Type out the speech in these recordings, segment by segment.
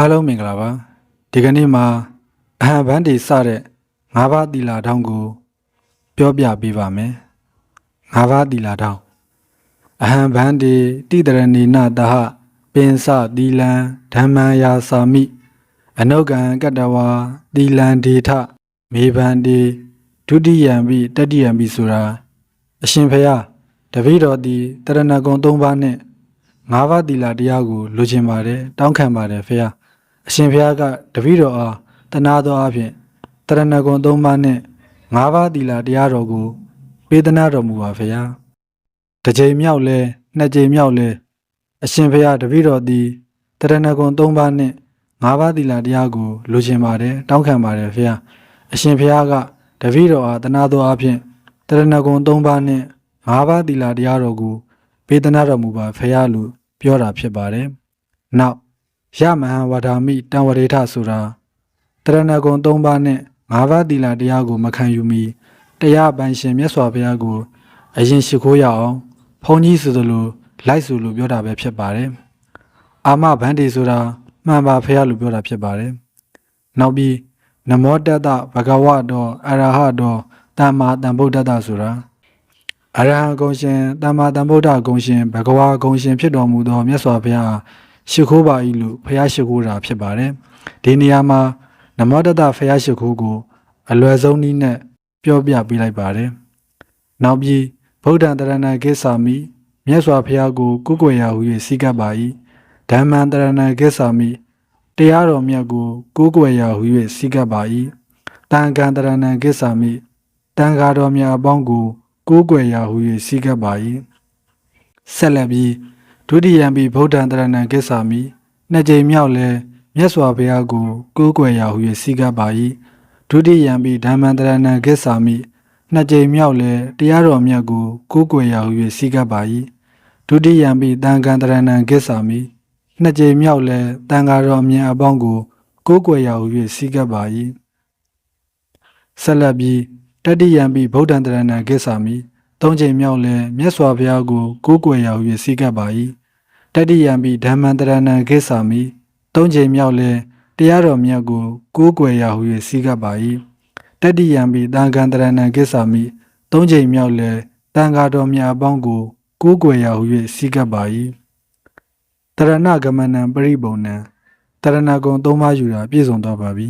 အားလုံးမင်္ဂလာပါဒီကနေ့မှာအဟံဘန်းဒီစတဲ့၅ပါးသီလာတောင်းကို ပြောပြပေးပါမယ်၅ပါးသီလာတောင်းအဟံဘန်းဒီတိတရဏီနတဟပင်စသီလံဓမ္မယာစာမိအနုကံကတ္တဝါသီလံဒေထမေဘန္ဒီဒုတိယံပိတတိယံပိဆိုတာအရှင်ဖျားတပည့်တော်သည်တရဏဂုံ၃ပါးနဲ့ငါးပါးသီလတရားကိုလိုချင်ပါတယ်တောင်းခံပါတယ်ဖျား အရှင်ဖျားကတပည့်တော်အားတနာသောအဖြစ်တရဏဂုံ၃ပါးနဲ့ငါးပါးသီလတရားတော်ကို ပေးသနာတော်မူပါဖျားတစ်ချိန်မြောက်လဲနှစ်ချိန်မြောက်လဲအရှင်ဖျားတပည့်တော်သည်တရဏဂုံ၃ပါးနဲ့ငါးပါးသီလတရားကိုလိုချင်ပါတယ်တောင်းခံပါတယ်ဖျားအရှင်ဖျားကတပည့်တော်အားတနာသောအဖြစ်တရဏဂုံ၃ပါးနဲ့ငါးပါးသီလတရားတော်ကိုပေးသနာတော်မူပါဖရာလို့ပြောတာဖြစ်ပါတယ်။နောက် ယမဟံဝါဒာမိတံဝရေထဆိုတာတရဏဂုံ၃ပါးနဲ့၅ပါးသီလတရားကို မခံယူမီတရားပိုင်ရှင်မြတ်စွာဘုရားကို အရင်ရှိခိုးရအောင်ဘုန်းကြီးဆိုသလိုလိုက်ဆိုလို့ပြောတာပဲဖြစ်ပါတယ်။အာမဗန္ဒီဆိုတာမှန်ပါဖရာလို့ပြောတာဖြစ်ပါတယ်။နောက်ပြီးနမောတတ္တဘဂဝတောအရဟတောတမ္မာတံဗုဒ္ဓတ္တဆိုတာအရဟံဂုံရှင်တမ္မာတံဗုဒ္ဓဂုံရှင်ဘဂဝါဂုံရှင်ဖြစ်တော်မူသောမြတ်စွာဘုရား ရှိခိုးပါ၏လို့ဖရာရှိခိုးတာဖြစ်ပါတယ်။ဒီနေရာမှာနမောတတ္တဖရာရှိခိုးကို အလွယ်ဆုံးနည်းနဲ့ပြောပြပေးလိုက်ပါတယ်။နောက်ပြီးဗုဒ္ဓံတရဏကိစ္ဆာမိမြတ်စွာဘုရားကိုကုကွယ်ရာဟု၍စီကပ်ပါ၏ဓမ္မံတရဏကိစ္ဆာမိတရားတော်မြတ်ကိုကိုးကွယ်ရာဟု၍စီကပ်ပါ၏တန်ခံတရဏကိစ္ဆာမိတန်ခါတော်မြတ်အပေါင်းကိုကိုးကွယ်ရာဟု၍စီကပ်ပါ၏ဆက်လက်ပြီး ဒုတိယံပိဗုဒ္ဓံတရဏကိစ္ဆာမိနှစ်ကြိမ်မြောက်လဲမြတ်စွာဘုရားကိုကိုးကွယ်ရာဟု၍စီကပ်ပါ၏ဒုတိယံပိဓမ္မံတရဏကိစ္ဆာမိနှစ်ကြိမ်မြောက်လဲတရားတော်မြတ်ကိုကိုးကွယ်ရာဟု၍စီကပ်ပါ၏ဒုတိယံပိတန်ခံတရဏကိစ္ဆာမိနှစ်ကြိမ်မြောက်လဲတန်ဃာတော်မြတ်အပေါင်းကိုကိုးကွယ်ရာဟု၍စီကပ်ပါ၏ဆက်လက်ပြီးတတိယံပိဗုဒ္ဓံတရဏကိစ္ဆာမိ သုံးချိန်မြောက်လဲမြတ်စွာဘုရားကိုကိုးကွယ်ရာဟု၍စီကပ်ပါ၏တတိယံပိဓမ္မံတရဏကိစ္ဆာမိသုံးချိန်မြောက်လဲတရားတော်မြတ်ကိုကိုးကွယ်ရာဟု၍စီကပ်ပါ၏တတိယံပိတန်ခံတရဏကိစ္ဆာမိသုံးချိန်မြောက်လဲတန်ဃာတော်မြတ်အပေါင်းကိုကိုးကွယ်ရာဟု၍စီကပ်ပါ၏တရဏဂမနံပရိပုံနံတရဏဂုံသုံးပါးယူတာပြည့်စုံတော့ပါပြီ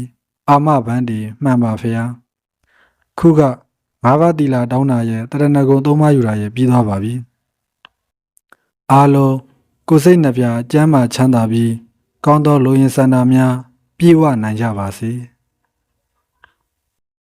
အာမဘန္ဒီမှန်ပါဖျားခုက ငါးပါးတီလာတောင်းတာရဲ့တရဏဂုံသုံးပါးယူတာရဲ့ပြီးသွားပါပြီအားလုံးကိုယ်စိတ်နှပြကျမ်းမာချမ်းသာပြီးကောင်းသောလူရင်းဆန္ဒများပြည့်ဝနိုင်ကြပါစေ။